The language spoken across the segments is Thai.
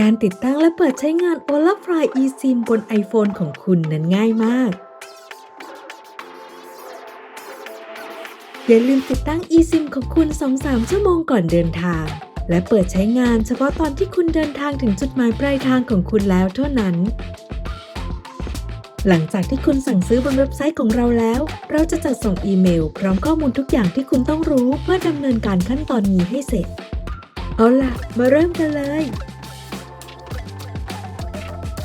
การติดตั้งและเปิดใช้งาน Ola Fly eSIM บน iPhone ของคุณนั้นง่ายมาก อย่าลืมติดตั้ง eSIM ของคุณ 2-3 ชั่วโมงก่อนเดินทาง และเปิดใช้งานเฉพาะตอนที่คุณเดินทางถึงจุดหมายปลายทางของคุณแล้วเท่านั้น หลังจากที่คุณสั่งซื้อบนเว็บไซต์ของเราแล้ว เราจะจัดส่งอีเมล พร้อมข้อมูลทุกอย่างที่คุณต้องรู้เพื่อดำเนินการขั้นตอนนี้ให้เสร็จ เอาล่ะ มาเริ่มกันเลย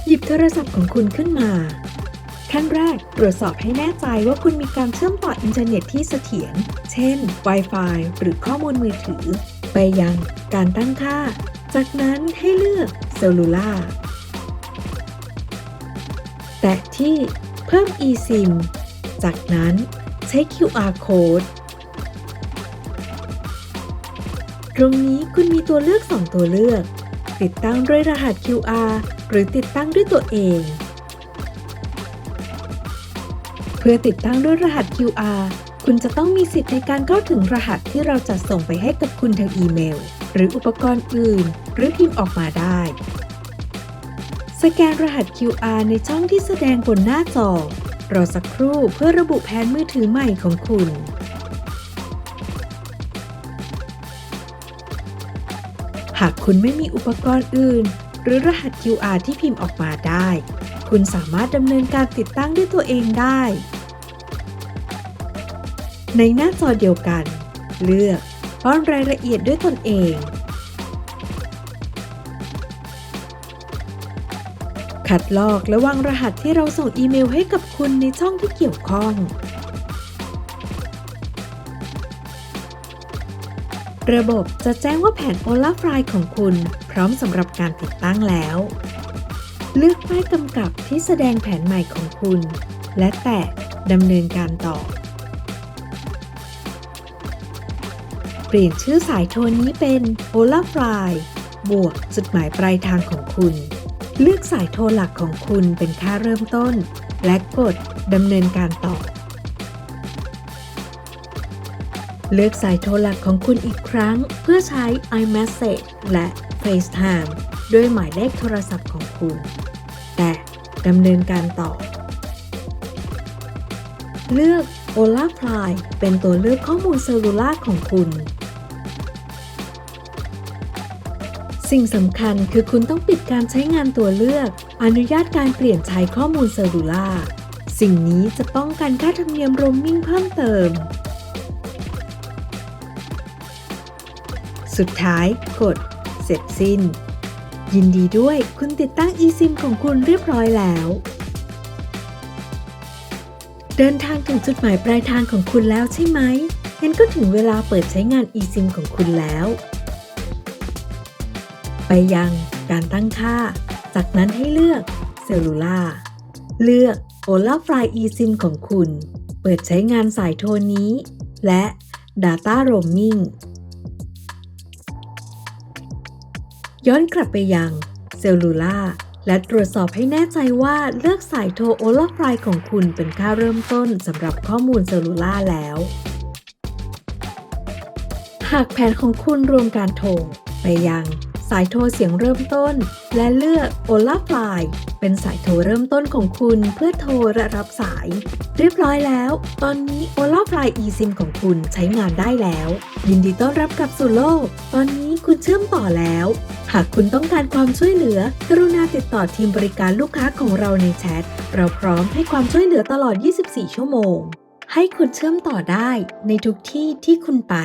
หยิบโทรศัพท์ของคุณขึ้นมา ขั้นแรกตรวจสอบให้แน่ใจว่าคุณมีการเชื่อมต่ออินเทอร์เน็ตที่เสถียร เช่น Wi-Fi หรือข้อมูลมือถือ ไปยังการตั้งค่า จากนั้นให้เลือกเซลลูล่าแตะที่เพิ่ม eSIM จากนั้นใช้ QR code ตรงนี้คุณมีตัวเลือก 2 ตัวเลือก ติดตั้งด้วยรหัส QR หรือติดตั้งด้วยตัวเอง เพื่อติดตั้งด้วยรหัส QR คุณจะต้องมีสิทธิ์ในการเข้าถึงรหัสที่เราจัดส่งไปให้กับคุณทางอีเมล หรืออุปกรณ์อื่น หรือพิมพ์ออกมาได้ สแกนรหัส QR ในช่องที่แสดงบนหน้าจอ รอสักครู่เพื่อระบุแผนมือถือใหม่ของคุณหากคุณไม่มีอุปกรณ์อื่น หรือรหัส QR ที่พิมพ์ออกมาได้ คุณสามารถดำเนินการติดตั้งด้วยตัวเองได้ ในหน้าจอเดียวกัน เลือกป้อนรายละเอียดด้วยตนเอง คัดลอกและวางรหัสที่เราส่งอีเมลให้กับคุณในช่องที่เกี่ยวข้อง ระบบจะแจ้งว่าแผน Ola Fly ของคุณ พร้อมสำหรับการติดตั้งแล้ว เลือกป้ายกำกับที่แสดงแผนใหม่ของคุณ และแตะดำเนินการต่อ เปลี่ยนชื่อสายโทรนี้เป็น Ola Fly บวกจุดหมายปลายทางของคุณ เลือกสายโทรหลักของคุณเป็นค่าเริ่มต้น และกดดำเนินการต่อ เลือกสายโทรหลักของคุณอีกครั้ง เพื่อใช้ iMessage และ FaceTime ด้วยหมายเลขโทรศัพท์ของคุณ แต่ดำเนินการต่อ เลือก Ola Fly เป็นตัวเลือกข้อมูลเซลลูล่าของคุณ สิ่งสำคัญคือคุณต้องปิดการใช้งานตัวเลือก อนุญาตการเปลี่ยนใช้ข้อมูลเซลลูล่าสิ่งนี้จะป้องกันค่าธรรมเนียมโรมมิ่งเพิ่มเติม สุดท้ายกด เสร็จสิ้น ยินดีด้วยคุณติดตั้ง eSIM ของคุณเรียบร้อยแล้ว เดินทางถึงจุดหมายปลายทางของคุณแล้วใช่ไหมงั้นก็ถึงเวลาเปิดใช้งาน eSIM ของคุณแล้ว ไปยังการตั้งค่า จากนั้นให้เลือกเซลลูล่าเลือก Ola Fly eSIM ของคุณ เปิดใช้งานสายโทรนี้ และ Data Roaming ย้อนกลับไปยังเซลลูล่าและตรวจสอบให้แน่ใจว่าเลือกสายโทร Ola Fly ของคุณเป็นค่าเริ่มต้นสำหรับข้อมูลเซลลูล่าแล้ว หากแผนของคุณรวมการโทรไปยัง สายโทรเสียงเริ่มต้น และเลือก Ola Fly เป็นสายโทรเริ่มต้นของคุณเพื่อโทรและรับสาย เรียบร้อยแล้ว ตอนนี้ Ola Fly eSIM ของคุณใช้งานได้แล้ว ยินดีต้อนรับกลับสู่โลก ตอนนี้คุณเชื่อมต่อแล้ว หากคุณต้องการความช่วยเหลือ กรุณาติดต่อทีมบริการลูกค้าของเราในแชท เราพร้อมให้ความช่วยเหลือตลอด 24 ชั่วโมง ให้คุณเชื่อมต่อได้ในทุกที่ที่คุณไป